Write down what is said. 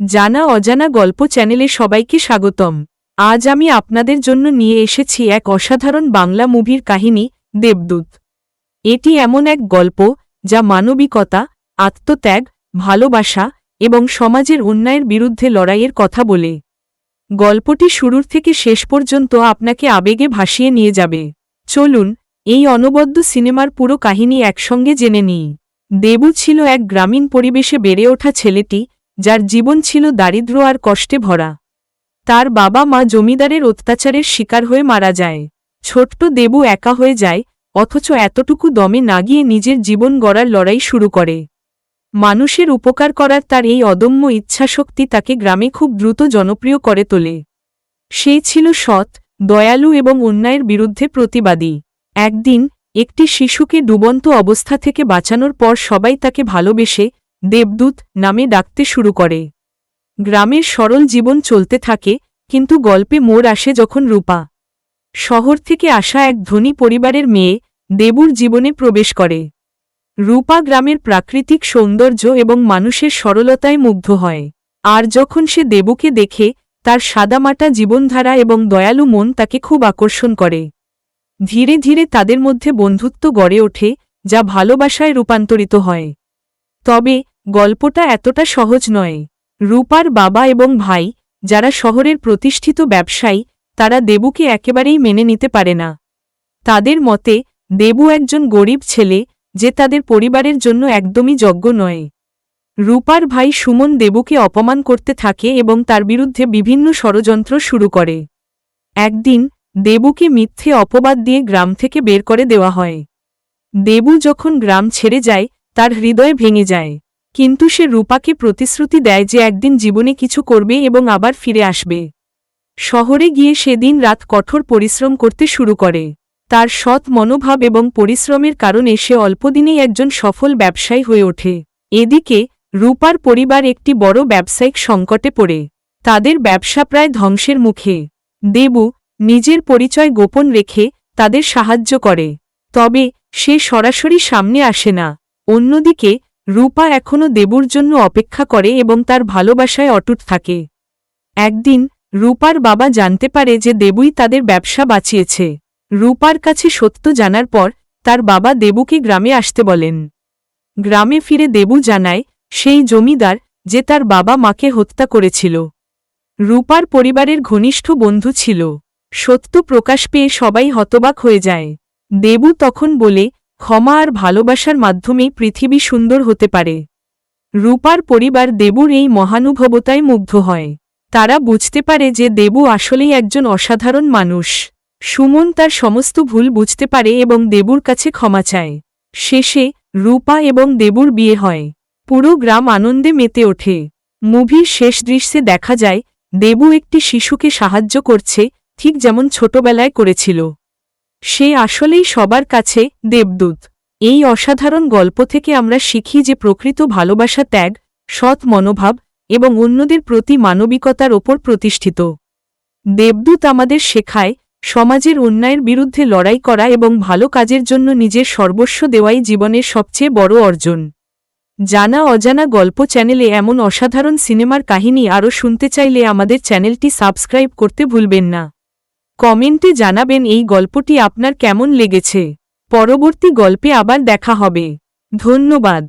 জানা অজানা গল্প চ্যানেলে সবাইকে স্বাগতম। আজ আমি আপনাদের জন্য নিয়ে এসেছি এক অসাধারণ বাংলা মুভির কাহিনী, দেবদূত। এটি এমন এক গল্প, যা মানবিকতা, আত্মত্যাগ, ভালোবাসা এবং সমাজের অন্যায়ের বিরুদ্ধে লড়াইয়ের কথা বলে। গল্পটি শুরুর থেকে শেষ পর্যন্ত আপনাকে আবেগে ভাসিয়ে নিয়ে যাবে। চলুন, এই অনবদ্য সিনেমার পুরো কাহিনী একসঙ্গে জেনে নিই। দেবু ছিল এক গ্রামীণ পরিবেশে বেড়ে ওঠা ছেলেটি যার জীবন ছিল দারিদ্র আর কষ্টে ভরা। তার বাবা মা জমিদারের অত্যাচারের শিকার হয়ে মারা যায়। ছোট্ট দেবু একা হয়ে যায়, অথচ এতটুকু দমে না গিয়ে নিজের জীবন গড়ার লড়াই শুরু করে। মানুষের উপকার করার তার এই অদম্য ইচ্ছাশক্তি তাকে গ্রামে খুব দ্রুত জনপ্রিয় করে তোলে। সে ছিল সৎ, দয়ালু এবং অন্যায়ের বিরুদ্ধে প্রতিবাদী। একদিন, একটি শিশুকে ডুবন্ত অবস্থা থেকে বাঁচানোর পর সবাই তাকে ভালোবেসে দেবদূত নামে ডাকতে শুরু করে। গ্রামের সরল জীবন চলতে থাকে, কিন্তু গল্পে মোড় আসে যখন রূপা। শহর থেকে আসা এক ধনী পরিবারের মেয়ে দেবুর জীবনে প্রবেশ করে। রূপা গ্রামের প্রাকৃতিক সৌন্দর্য এবং মানুষের সরলতায় মুগ্ধ হয়। আর যখন সে দেবুকে দেখে, তার সাদামাটা জীবনধারা এবং দয়ালু মন তাকে খুব আকর্ষণ করে। ধীরে ধীরে তাদের মধ্যে বন্ধুত্ব গড়ে ওঠে, যা ভালোবাসায় রূপান্তরিত হয়। তবে গল্পটা এতটা সহজ নয়। রূপার বাবা এবং ভাই, যারা শহরের প্রতিষ্ঠিত ব্যবসায়ী, তারা দেবুকে একেবারেই মেনে নিতে পারে না। তাদের মতে, দেবু একজন গরিব ছেলে, যে তাদের পরিবারের জন্য একদমই যোগ্য নয়। রূপার ভাই সুমন দেবুকে অপমান করতে থাকে এবং তার বিরুদ্ধে বিভিন্ন ষড়যন্ত্র শুরু করে। একদিন, দেবুকে মিথ্যে অপবাদ দিয়ে গ্রাম থেকে বের করে দেওয়া হয়। দেবু যখন গ্রাম ছেড়ে যায় তার হৃদয় ভেঙে যায়। কিন্তু সে রূপাকে প্রতিশ্রুতি দেয় যে একদিন জীবনে কিছু করবে এবং আবার ফিরে আসবে। শহরে গিয়ে সেদিন রাত কঠোর পরিশ্রম করতে শুরু করে। তার সৎ মনোভাব এবং পরিশ্রমের কারণে সে অল্পদিনেই একজন সফল ব্যবসায়ী হয়ে ওঠে। এদিকে, রূপার পরিবার একটি বড় ব্যবসায়িক সংকটে পড়ে। তাদের ব্যবসা প্রায় ধ্বংসের মুখে। দেবু, নিজের পরিচয় গোপন রেখে তাদের সাহায্য করে। তবে সে সরাসরি সামনে আসে না। অন্যদিকে, রূপা এখনও দেবুর জন্য অপেক্ষা করে এবং তার ভালোবাসায় অটুট থাকে। একদিন, রূপার বাবা জানতে পারে যে দেবুই তাদের ব্যবসা বাঁচিয়েছে। রূপার কাছে সত্য জানার পর, তার বাবা দেবুকে গ্রামে আসতে বলেন। গ্রামে ফিরে দেবু জানায়, সেই জমিদার, যে তার বাবা মাকে হত্যা করেছিল। রূপার পরিবারের ঘনিষ্ঠ বন্ধু ছিল। সত্য প্রকাশ পেয়ে সবাই হতবাক হয়ে যায়। দেবু তখন বলে ক্ষমা আর ভালোবাসার মাধ্যমেই পৃথিবী সুন্দর হতে পারে। রূপার পরিবার দেবুর এই মহানুভবতায় মুগ্ধ হয়। তারা বুঝতে পারে যে দেবু আসলেই একজন অসাধারণ মানুষ। সুমন তার সমস্ত ভুল বুঝতে পারে এবং দেবুর কাছে ক্ষমা চায়। শেষে রূপা এবং দেবুর বিয়ে হয়। পুরো গ্রাম আনন্দে মেতে ওঠে। মুভির শেষ দৃশ্যে দেখা যায়, দেবু একটি শিশুকে সাহায্য করছে, ঠিক যেমন ছোটবেলায় করেছিল। সে আসলেই সবার কাছে দেবদূত। এই অসাধারণ গল্প থেকে আমরা শিখি যে প্রকৃত ভালোবাসা ত্যাগ, সৎ মনোভাব এবং অন্যদের প্রতি মানবিকতার ওপর প্রতিষ্ঠিত। দেবদূত আমাদের শেখায়, সমাজের অন্যায়ের বিরুদ্ধে লড়াই করা এবং ভালো কাজের জন্য নিজের সর্বস্ব দেওয়াই জীবনের সবচেয়ে বড় অর্জন। জানা অজানা গল্প চ্যানেলে এমন অসাধারণ সিনেমার কাহিনী আরও শুনতে চাইলে আমাদের চ্যানেলটি সাবস্ক্রাইব করতে ভুলবেন না। কমেন্টে জানাবেন এই গল্পটি আপনার কেমন লেগেছে। পরবর্তী গল্পে আবার দেখা হবে। ধন্যবাদ।